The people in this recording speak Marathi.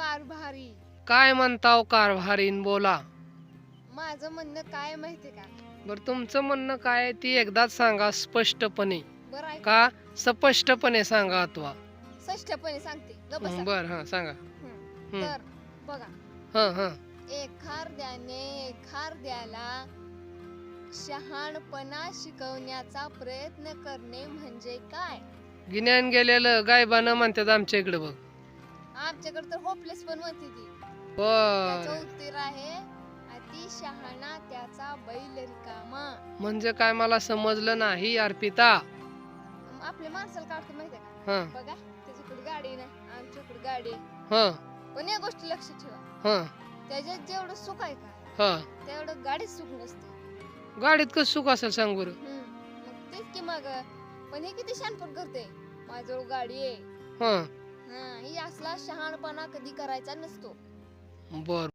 कारभारी. काय म्हणताव कारभारीन? बोला. माझं म्हणणं काय माहितीये का? बर तुमचं म्हणणं काय आहे ती एकदाच सांगा स्पष्टपणे. बरं का? स्पष्टपणे सांगा अथवा. षष्ठपणे सांगते. बसा. बर हा सांगा. तर बघा. हा हा. एखाद्याने एखाद्याला शहाणपणा शिकवण्याचा प्रयत्न करणे म्हणजे काय? गिन्यान गेलेलं गायबानं म्हणतात आमच्या इकडे बघ. आमच्याकडे तर होपलेस पण म्हणते ती. त्याचं उत्तर आहे अति शहाणा त्याचा बैल रिकामा म्हणजे काय मला समजलं नाही अर्पिता. आपल्या माणसाला काढतो माहितीये का? हा. बघा त्याच्याकडे गाडी ना आमच्याकडे गाडी आहे. हा. पण या गोष्टी लक्ष ठेवा. हा. त्याच्यात जेवढं सुख आहे का हा. तेवढं गाडीत सुख नसते. गाडीत कसं सुख असेल सांग बरं? हम्म. मग तेच की मग पण हे किती शहाणपण करते माझ्याजवळ गाडी आहे. हा. हा ही असला शहाणपणा कधी करायचा नसतो. बर.